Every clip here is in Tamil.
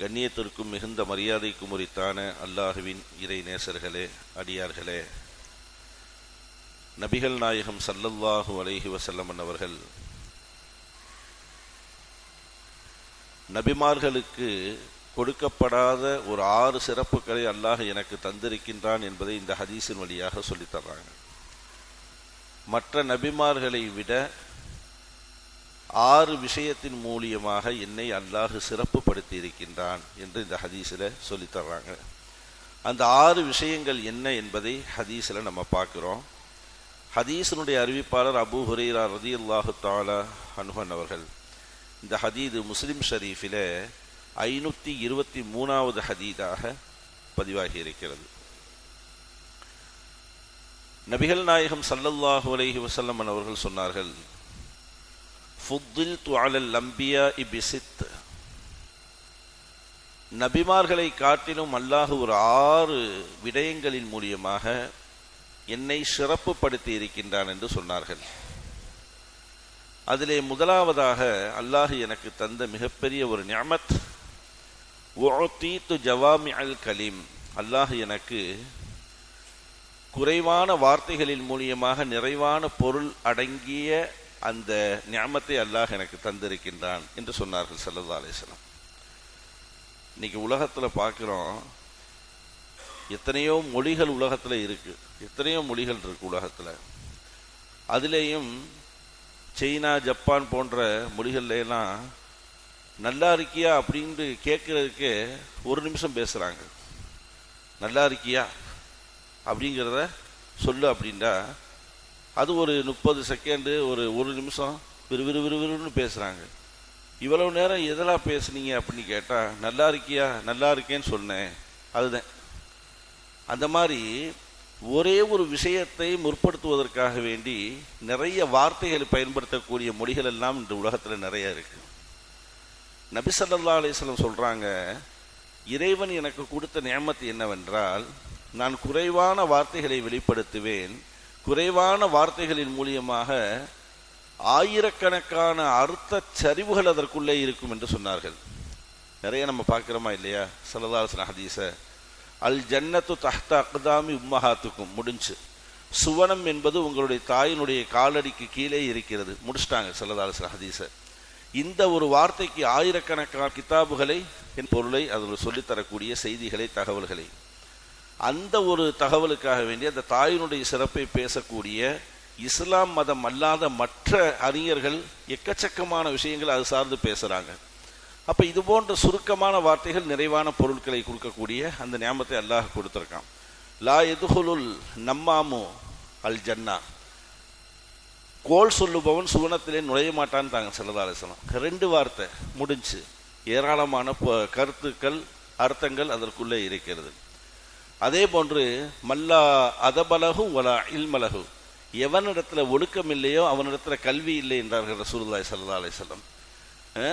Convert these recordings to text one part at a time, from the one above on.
கண்ணியத்திற்கும் மிகுந்த மரியாதைக்கும் உரித்தான அல்லாஹுவின் இறை நேசர்களே அடியார்களே. நபிகள் நாயகம் சல்லல்லாஹு அலைஹி வசல்லமன் அவர்கள் நபிமார்களுக்கு கொடுக்கப்படாத ஒரு ஆறு சிறப்புகளை அல்லாஹ் எனக்கு தந்திருக்கின்றான் என்பதை இந்த ஹதீஸின் வழியாக சொல்லித்தர்றாங்க மற்ற நபிமார்களை விட ஆறு விஷயத்தின் மூலியமாக என்னை அல்லாஹ் சிறப்புப்படுத்தி இருக்கின்றான் என்று இந்த ஹதீஸில் சொல்லித் தர்றாங்க. அந்த ஆறு விஷயங்கள் என்ன என்பதை ஹதீஸில் நம்ம பார்க்குறோம். ஹதீஸினுடைய அறிவிப்பாளர் அபு ஹுரேரா ரதி அல்லாஹு தாலா அனுகன் அவர்கள் இந்த ஹதீது முஸ்லிம் ஷரீஃபில் ஐநூற்றி இருபத்தி மூணாவது ஹதீதாக பதிவாகி இருக்கிறது நபிகள் நாயகம் சல்லல்லாஹு அலஹி வசல்லமன் அவர்கள் சொன்னார்கள் ஃபுத்தில்து அலல் அம்பியா இபிசித் நபிமார்களை காட்டிலும் அல்லாஹ் ஒரு ஆறு விடயங்களின் மூலியமாக என்னை சிறப்புப்படுத்தி இருக்கின்றான் என்று சொன்னார்கள். அதிலே முதலாவதாக அல்லாஹ் எனக்கு தந்த மிகப்பெரிய ஒரு ஞாமத் து ஜவாமி அல் கலீம். அல்லாஹ் எனக்கு குறைவான வார்த்தைகளின் மூலியமாக நிறைவான பொருள் அடங்கிய அந்த ஞாமத்தை அல்லாஹ் எனக்கு தந்திருக்கின்றான் என்று சொன்னார்கள் சல்லா அலிஸ்லாம் இன்னைக்கு உலகத்தில் பார்க்குறோம் எத்தனையோ மொழிகள் உலகத்தில் இருக்கு. எத்தனையோ மொழிகள் இருக்குது உலகத்தில். அதுலேயும் சீனா ஜப்பான் போன்ற மொழிகள்லாம் நல்லா இருக்கியா அப்படின்ட்டு கேட்கறதுக்கு ஒரு நிமிஷம் பேசுகிறாங்க நல்லா இருக்கியா அப்படிங்கிறத சொல்லு அப்படின்னா அது ஒரு முப்பது செகண்டு ஒரு ஒரு நிமிஷம் விறுவிறு விறுவிறுன்னு பேசுகிறாங்க இவ்வளவு நேரம் எதெல்லாம் பேசுனீங்க அப்படின்னு கேட்டால் நல்லா இருக்கியா? நல்லா இருக்கேன்னு சொன்னேன். அதுதான். அந்த மாதிரி ஒரே ஒரு விஷயத்தை முற்படுத்துவதற்காக வேண்டி நிறைய வார்த்தைகளை பயன்படுத்தக்கூடிய மொழிகள் எல்லாம் இந்த உலகத்தில் நிறைய இருக்கு. நபிசல்லா அலிஸ்லம் சொல்றாங்க இறைவன் எனக்கு கொடுத்த நியமத்து என்னவென்றால் நான் குறைவான வார்த்தைகளை வெளிப்படுத்துவேன் குறைவான வார்த்தைகளின் மூலியமாக ஆயிரக்கணக்கான அர்த்த சரிவுகள் அதற்குள்ளே இருக்கும் என்று சொன்னார்கள். நிறைய நம்ம பார்க்கிறோமா இல்லையா? சலதாசன ஹதீஸ. அல் ஜன்னத்து தஹ்த அக்தாமி உம்மஹாத்துக்கும். முடிஞ்சு. சுவனம் என்பது உங்களுடைய தாயினுடைய காலடிக்கு கீழே இருக்கிறது. முடிச்சிட்டாங்க சலதாசன ஹதீஸ. இந்த ஒரு வார்த்தைக்கு ஆயிரக்கணக்கான கிதாபுகளை என் பொருளை அதில் சொல்லித்தரக்கூடிய செய்திகளை தகவல்களை. அந்த ஒரு தகவலுக்காக வேண்டி அந்த தாயினுடைய சிறப்பை பேசக்கூடிய இஸ்லாம் மதம் அல்லாத மற்ற அறிஞர்கள் எக்கச்சக்கமான விஷயங்கள் அது சார்ந்து பேசுகிறாங்க அப்போ இது போன்ற சுருக்கமான வார்த்தைகள் நிறைவான பொருட்களை கொடுக்கக்கூடிய அந்த ஞாபகத்தை அல்லாஹ் கொடுத்துருக்கான். லா எதுகுலுல் நம்மாமு அல் ஜன்னா. கோல் சொல்லுபவன் சுவனத்திலே நுழைய மாட்டான்னு தாங்க செல்லதாலேசனம் ரெண்டு வார்த்தை முடிஞ்சு. ஏராளமான கருத்துக்கள் அர்த்தங்கள் அதற்குள்ளே இருக்கிறது. அதே போன்று மல்லா அதபலகு வலா இல்மலகு. எவனிடத்துல ஒழுக்கம் இல்லையோ அவனிடத்துல கல்வி இல்லை என்றார்கள் ரசூல்லாய் சல்லா அலிசல்லம்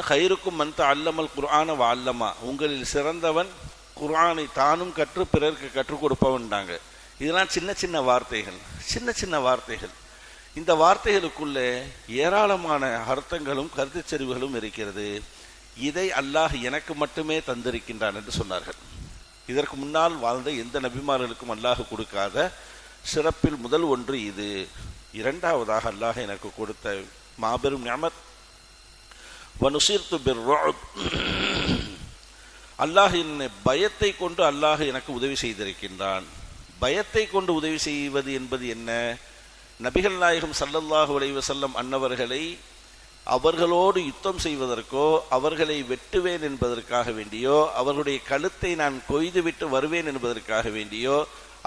ஹைருக்கும் மந்த அல்லமல் குர்ஆன அல்லமா உங்களில் சிறந்தவன் குர்ஆனை தானும் கற்று பிறருக்கு கற்றுக் கொடுப்பவன்டாங்க இதெல்லாம் சின்ன சின்ன வார்த்தைகள் சின்ன சின்ன வார்த்தைகள். இந்த வார்த்தைகளுக்குள்ளே ஏராளமான அர்த்தங்களும் கருத்துச்செறிவுகளும் இருக்கிறது. இதை அல்லாஹ் எனக்கு மட்டுமே தந்திருக்கின்றான் என்று சொன்னார்கள். இதற்கு முன்னால் வாழ்ந்த எந்த நபிமார்களுக்கும் அல்லாஹ் கொடுக்காத சிறப்பில் முதல் ஒன்று இது. இரண்டாவதாக அல்லாஹ் எனக்கு கொடுத்த மாபெரும் ஞாமத் வனுசீர்த்து பிர் அல்லாஹ் என்னை பயத்தை கொண்டு அல்லாஹ் எனக்கு உதவி செய்திருக்கின்றான். பயத்தை கொண்டு உதவி செய்வது என்பது என்ன? நபிகள் நாயகம் சல்லல்லாஹு அலைவசல்லம் அன்னவர்களை அவர்களோடு யுத்தம் செய்வதற்கோ அவர்களை வெட்டுவேன் என்பதற்காக வேண்டியோ அவர்களுடைய கழுத்தை நான் கொய்துவிட்டு வருவேன் என்பதற்காக வேண்டியோ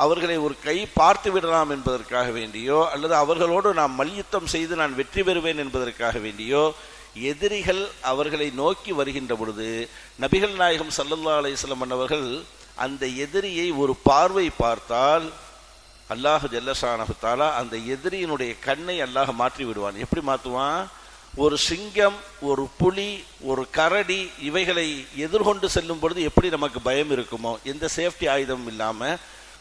அவர்களை ஒரு கை பார்த்து விடலாம் என்பதற்காக வேண்டியோ அல்லது அவர்களோடு நான் மல்யுத்தம் செய்து நான் வெற்றி பெறுவேன் என்பதற்காக வேண்டியோ எதிரிகள் அவர்களை நோக்கி வருகின்ற பொழுது நபிகள் நாயகம் சல்லல்லா அலிஸ்லம் அவர்கள் அந்த எதிரியை ஒரு பார்வை பார்த்தால் அல்லாஹ் ஜல்லஷானஹாலா அந்த எதிரியினுடைய கண்ணை அல்லாஹ் மாற்றி விடுவான். எப்படி மாற்றுவான்? ஒரு சிங்கம் ஒரு புலி ஒரு கரடி இவைகளை எதிர்கொண்டு செல்லும் பொழுது எப்படி நமக்கு பயம் இருக்குமோ? எந்த சேஃப்டி ஆயுதமும் இல்லாமல்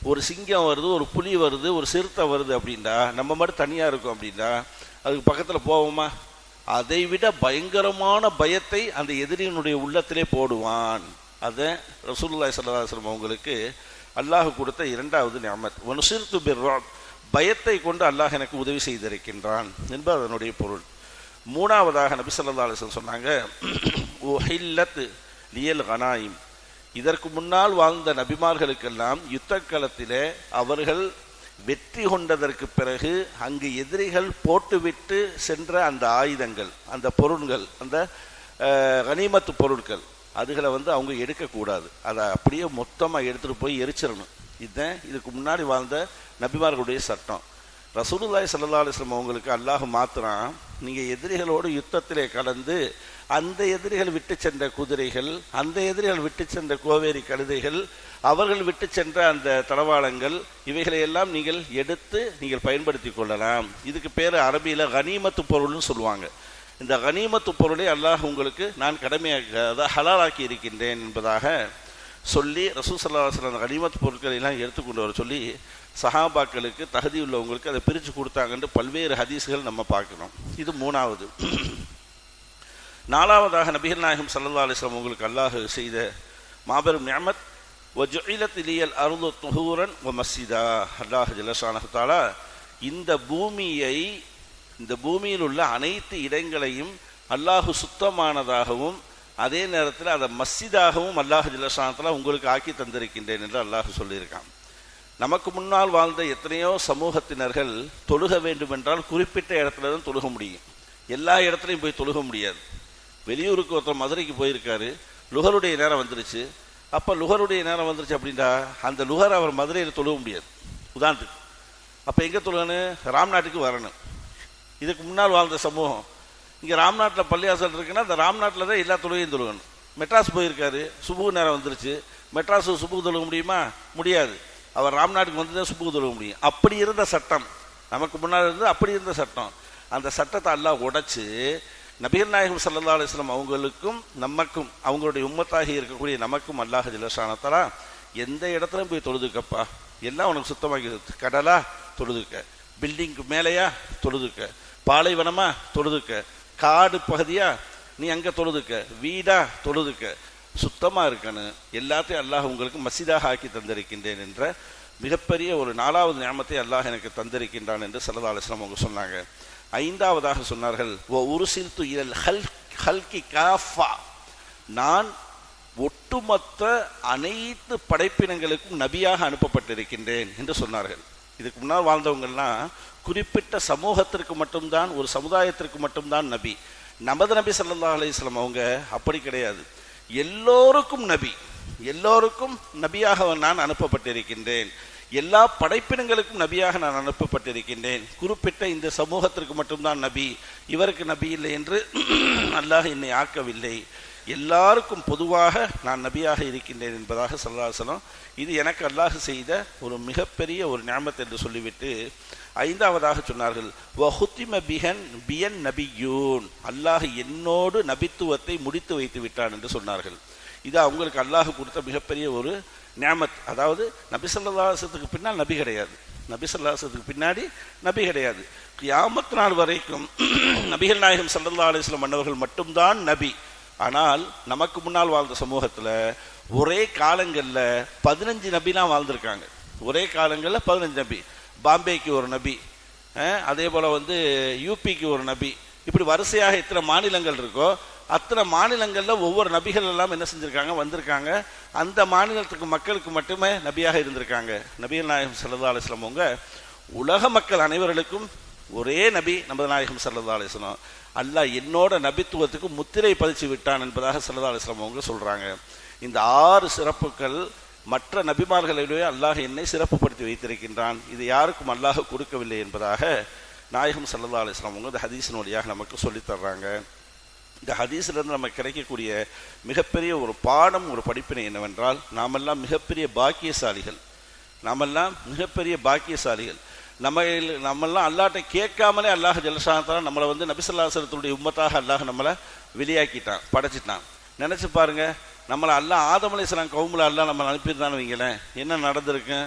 ஒரு சிங்கம் வருது ஒரு புலி வருது ஒரு சிறுத்தை வருது அப்படின்னா நம்ம மட்டும் தனியாக இருக்கும் அப்படின்னா அதுக்கு பக்கத்தில் போவோமா? அதை விட பயங்கரமான பயத்தை அந்த எதிரியினுடைய உள்ளத்திலே போடுவான். அதை ரசூலுல்லாஹி ஸல்லல்லாஹு அவங்களுக்கு அல்லாஹ் கொடுத்த இரண்டாவது நியமத். சிறுத்து பிர்ராப் பயத்தை கொண்டு அல்லாஹ் எனக்கு உதவி செய்திருக்கின்றான் என்பது அதனுடைய பொருள். மூணாவதாக நபி சொல்லா அலைஹி சொன்னாங்க உஹில்லத் லியல் கனாயிம். இதற்கு முன்னால் வாழ்ந்த நபிமார்களுக்கெல்லாம் யுத்த களத்திலே அவர்கள் வெற்றி கொண்டதற்கு பிறகு அங்கு எதிரிகள் போட்டுவிட்டு சென்ற அந்த ஆயுதங்கள் அந்த பொருள்கள் அந்த கனிமத்து பொருட்கள் அதுகளை வந்து அவங்க எடுக்கக்கூடாது அதை அப்படியே மொத்தமாக எடுத்துகிட்டு போய் எரிச்சிடணும். இதுதான் இதுக்கு முன்னாடி வாழ்ந்த நபிமார்களுடைய சட்டம். ரசூலுல்லாய் சல்லா அலைஹி அவங்களுக்கு அல்லாஹ் மாத்துறான் நீங்கள் எதிரிகளோடு யுத்தத்திலே கலந்து அந்த எதிரிகள் விட்டு சென்ற குதிரைகள் அந்த எதிரிகள் விட்டு சென்ற கோவேரி கழுதைகள் அவர்கள் விட்டு சென்ற அந்த தளவாளங்கள் இவைகளையெல்லாம் நீங்கள் எடுத்து நீங்கள் பயன்படுத்தி கொள்ளலாம். இதுக்கு பேர் அரபியில் கனிமத்து பொருள்னு சொல்லுவாங்க. இந்த கனிமத்து பொருளை அல்லாஹ் உங்களுக்கு நான் கடமையாக அதாவது ஹலாலாக்கி இருக்கின்றேன் என்பதாக சொல்லி ரசூல் அந்த கனிமத் பொருட்களை எல்லாம் எடுத்துக்கொண்டு வர சொல்லி சஹாபாக்களுக்கு தகுதி உள்ளவங்களுக்கு அதை பிரித்து கொடுத்தாங்கன்ட்டு பல்வேறு ஹதீஸ்கள் நம்ம பார்க்கணும் இது மூணாவது. நாலாவதாக நபிகள் நாயகம் சல்லா அலிஸ்லாம் உங்களுக்கு அல்லாஹ் செய்த மாபெரும் நியமத் ஒஜுஇலத் இலியல் அருள் துஹூரன் ஒ மஸ்ஜிதா அல்லாஹ் ஜலசானஹாலா இந்த பூமியை இந்த பூமியில் உள்ள அனைத்து இடங்களையும் அல்லாஹு சுத்தமானதாகவும் அதே நேரத்தில் அதை மஸ்ஜிதாகவும் அல்லாஹ் ஜலசானத்தில் உங்களுக்கு ஆக்கி தந்திருக்கின்றேன் என்று அல்லாஹ் சொல்லியிருக்கான். நமக்கு முன்னால் வாழ்ந்த எத்தனையோ சமூகத்தினர்கள் தொழுக வேண்டும் என்றால் குறிப்பிட்ட இடத்துல தான் தொழுக முடியும். எல்லா இடத்துலையும் போய் தொழுக முடியாது. வெளியூருக்கு ஒருத்தர் மதுரைக்கு போயிருக்காரு லுகருடைய நேரம் வந்துருச்சு. அப்போ லுகருடைய நேரம் வந்துருச்சு அப்படின்னா அந்த லுகர் அவர் மதுரையில் தொழுக முடியாது. உதாரணத்துக்கு. அப்போ எங்கே தொழுகணும் ராம்நாட்டுக்கு வரணும். இதுக்கு முன்னால் வாழ்ந்த சமூகம். இங்கே ராம்நாட்டில் பள்ளியாசல் இருக்குன்னா அந்த ராம்நாட்டில் தான் எல்லா தொழுகையும் தொழுகணும். மெட்ராஸ் போயிருக்காரு. சுபு நேரம் வந்துருச்சு. மெட்ராஸு சுபு தொழுக முடியுமா? முடியாது. அவர் ராம்நாட்டுக்கு வந்து தான் சுபு தொழுக முடியும். அப்படி இருந்த சட்டம் நமக்கு முன்னால் இருந்து அப்படி இருந்த சட்டம். அந்த சட்டத்தை அல்லாஹ் உடைச்சு நபீர் நாயகம் சல்லா அலிஸ்லாம் அவங்களுக்கும் நமக்கும் அவங்களுடைய உம்மத்தாகி இருக்கக்கூடிய நமக்கும் அல்லாஹ் ஜிலசானத்தலா எந்த இடத்துலையும் போய் தொழுதுக்கப்பா. எல்லாம் உனக்கு சுத்தமாக்கி கடலா தொழுதுக்க. பில்டிங்க்கு மேலேயா தொழுதுக்க. பாலைவனமாக தொழுதுக்க. காடு பகுதியா? நீ அங்கே தொழுதுக்க. வீடா தொழுதுக்க. சுத்தமாக இருக்கணும். எல்லாத்தையும் அல்லாஹ் உங்களுக்கு மசிதாக ஆக்கி தந்திருக்கின்றேன் என்ற மிகப்பெரிய ஒரு நாலாவது ஞாபகத்தை அல்லாஹ் எனக்கு தந்திருக்கின்றான் என்று சல்லா அலிஸ்லாம் அவங்க சொன்னாங்க. ஐந்தாவதாக சொன்னார்கள் ஓ உருசில் துயல் ஹல் ஹல்கி காஃபா. நான் ஒட்டுமொத்த அனைத்து படைப்பினங்களுக்கும் நபியாக அனுப்பப்பட்டிருக்கின்றேன் என்று சொன்னார்கள். இதுக்கு முன்னால் வாழ்ந்தவங்கள்லாம் குறிப்பிட்ட சமூகத்திற்கு மட்டும்தான் ஒரு சமுதாயத்திற்கு மட்டும்தான் நபி. நமது நபி சல்லா அலிஸ்லாம் அவங்க அப்படி கிடையாது. எல்லோருக்கும் நபி. எல்லோருக்கும் நபியாக நான் அனுப்பப்பட்டிருக்கின்றேன். எல்லா படைப்பினங்களுக்கும் நபியாக நான் அனுப்பப்பட்டிருக்கின்றேன். குறிப்பிட்ட இந்த சமூகத்திற்கு மட்டும்தான் நபி. இவருக்கு நபி இல்லை என்று அல்லாஹ் என்னை ஆக்கவில்லை. எல்லாருக்கும் பொதுவாக நான் நபியாக இருக்கின்றேன் என்பதாக சல்லாசலம் இது எனக்கு அல்லாஹ் செய்த ஒரு மிகப்பெரிய ஒரு ஞாபகத்தை என்று சொல்லிவிட்டு ஐந்தாவதாக சொன்னார்கள். வஹுத்திம பிஹன் பியன் நபியூன். அல்லாஹ் என்னோடு நபித்துவத்தை முடித்து வைத்து விட்டான் என்று சொன்னார்கள். இது அவங்களுக்கு அல்லாஹ் கொடுத்த மிகப்பெரிய ஒரு ஞாமத் அதாவது நபிசல்லாசத்துக்கு பின்னால் நபி கிடையாது. நபிசல்லாசத்துக்கு பின்னாடி நபி கிடையாது. கியாமத் நாள் வரைக்கும் நபிகள் நாயகம் சல்லல்லா அலிஸ்லம் மன்னவர்கள் மட்டும்தான் நபி. ஆனால் நமக்கு முன்னால் வாழ்ந்த சமூகத்தில் ஒரே காலங்களில் பதினஞ்சு நபிலாம் வாழ்ந்திருக்காங்க. ஒரே காலங்களில் பதினஞ்சு நபி. பாம்பேக்கு ஒரு நபி. அதே போல் வந்து யூபிக்கு ஒரு நபி. இப்படி வரிசையாக எத்தனை மாநிலங்கள் இருக்கோ அத்தனை மாநிலங்களில் ஒவ்வொரு நபிகள் எல்லாம் என்ன செஞ்சுருக்காங்க வந்திருக்காங்க. அந்த மாநிலத்துக்கு மக்களுக்கு மட்டுமே நபியாக இருந்திருக்காங்க. நபிகள் நாயகம் சல்லா அலிஸ்லாம் அவங்க உலக மக்கள் அனைவர்களுக்கும் ஒரே நபி நமது நாயகம் சல்லா அலிஸ்லாம் அல்லாஹ் என்னோட நபித்துவத்துக்கு முத்திரை பதிச்சு விட்டான் என்பதாக சல்லா அலிஸ்லாம் அவங்க சொல்கிறாங்க இந்த ஆறு சிறப்புகள் மற்ற நபிமார்களிடையே அல்லாஹ் என்னை சிறப்புப்படுத்தி வைத்திருக்கின்றான். இது யாருக்கும் அல்லாஹ் கொடுக்கவில்லை என்பதாக நாயகம் சல்லா அலிஸ்லாம் அவங்க இந்த ஹதீஸின் வழியாக நமக்கு சொல்லித் தர்றாங்க. இந்த ஹதீஸ்லேருந்து நமக்கு கிடைக்கக்கூடிய மிகப்பெரிய ஒரு பாடம் ஒரு படிப்பினை என்னவென்றால் நாமெல்லாம் மிகப்பெரிய பாக்கியசாலிகள். நாமெல்லாம் மிகப்பெரிய பாக்கியசாலிகள். நம்ம நம்மெல்லாம் அல்லாட்ட கேட்காமலே அல்லாஹ் ஜலசானத்தால் நம்மளை வந்து நபிசல்லாசலத்துடைய உம்மத்தாக அல்லாஹ் நம்மளை வெளியாக்கிட்டான் படைச்சிட்டான். நினச்சி பாருங்க நம்மளை அல்லாஹ் ஆதமலேஸ்வரன் கவுமில் அல்லாஹ் நம்ம அனுப்பியிருந்தான்னு வைங்களேன் என்ன நடந்திருக்கு?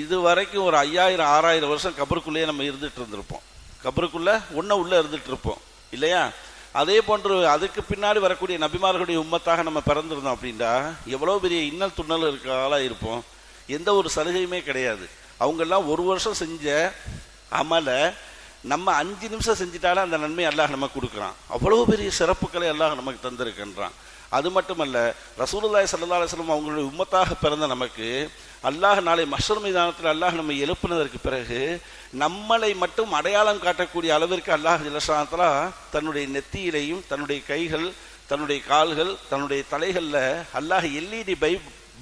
இது வரைக்கும் ஒரு ஐயாயிரம் ஆறாயிரம் வருஷம் கபருக்குள்ளேயே நம்ம இருந்துட்டு இருந்திருப்போம். கபருக்குள்ளே ஒன்றை உள்ளே இருந்துட்டு இருப்போம் இல்லையா? அதே போன்று அதுக்கு பின்னாடி வரக்கூடிய நபிமார்களுடைய உம்மத்தாக நம்ம பிறந்திருந்தோம் அப்படின்னா எவ்வளோ பெரிய இன்னல் துண்ணல் இருக்க ஆளாக இருப்போம். எந்த ஒரு சலுகையுமே கிடையாது. அவங்கெல்லாம் ஒரு வருஷம் செஞ்ச அமலை நம்ம அஞ்சு நிமிஷம் செஞ்சிட்டாலே அந்த நன்மை அல்லாஹ் நமக்கு கொடுக்குறான். அவ்வளோ பெரிய சிறப்புகளை அல்லாஹ் நமக்கு தந்திருக்கின்றான். அது மட்டுமல்ல ரசூலுல்லாய் சல்லா அலுவலம் அவங்களுடைய உம்மத்தாக பிறந்த நமக்கு அல்லாஹ் நாளை மஷர் மைதானத்தில் அல்லாஹ் நம்ம எழுப்பினதற்கு பிறகு நம்மளை மட்டும் அடையாளம் காட்டக்கூடிய அளவிற்கு அல்லாஹ் ஜலசானத்தில் தன்னுடைய நெத்தியிலையும் தன்னுடைய கைகள் தன்னுடைய கால்கள் தன்னுடைய தலைகளில் அல்லாஹ் எல்இடி பை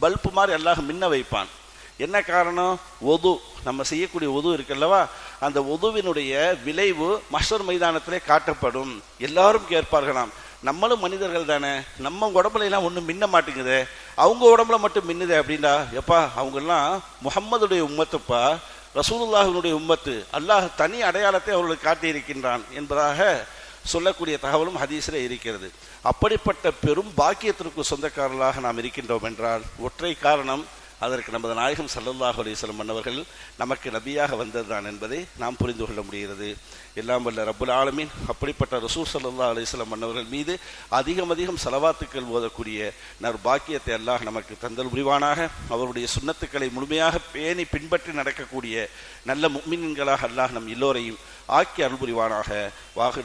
பல்பு மாதிரி அல்லாஹ் மின்ன வைப்பான். என்ன காரணம்? ஒது. நம்ம செய்யக்கூடிய ஒது இருக்குல்லவா அந்த ஒதுவினுடைய விளைவு மஷர் மைதானத்திலே காட்டப்படும். எல்லாரும் கேட்பார்களாம். நம்மளும் மனிதர்கள் தானே. நம்ம உடம்புல எல்லாம் ஒன்றும் மின்ன மாட்டேங்குது. அவங்க உடம்புல மட்டும் மின்னுதே அப்படின்னா எப்பா அவங்கெல்லாம் முகம்மதுடைய உம்மத்துப்பா ரசூலுல்லாஹினுடைய உம்மத்து. அல்லாஹ் தனி அடையாளத்தை அவர்களுக்கு காட்டியிருக்கின்றான் என்பதாக சொல்லக்கூடிய தகவலும் ஹதீஸில் இருக்கிறது. அப்படிப்பட்ட பெரும் பாக்கியத்திற்கு சொந்தக்காரர்களாக நாம் இருக்கின்றோம் என்றால் ஒற்றை காரணம் அதற்கு நமது நாயகம் சல்லல்லாஹ் அலிஸ்லம் மன்னவர்கள் நமக்கு நபியாக வந்ததுதான் என்பதை நாம் புரிந்து கொள்ள முடிகிறது. எல்லாம் வல்ல ரபுல் ஆலமீன். அப்படிப்பட்ட ரசூல் சல்லா அலிஸ்லம் மன்னவர்கள் மீது அதிகம் அதிகம் செலவாத்துக்கள் ஓதக்கூடிய நற்பாக்கியத்தை அல்லாஹ் நமக்கு தந்தல் புரிவானாக. அவருடைய சுண்ணத்துக்களை முழுமையாக பேணி பின்பற்றி நடக்கக்கூடிய நல்ல முக்மின்களாக அல்லாஹ் நம் எல்லோரையும் ஆக்கி அருள் புரிவானாக. வாகு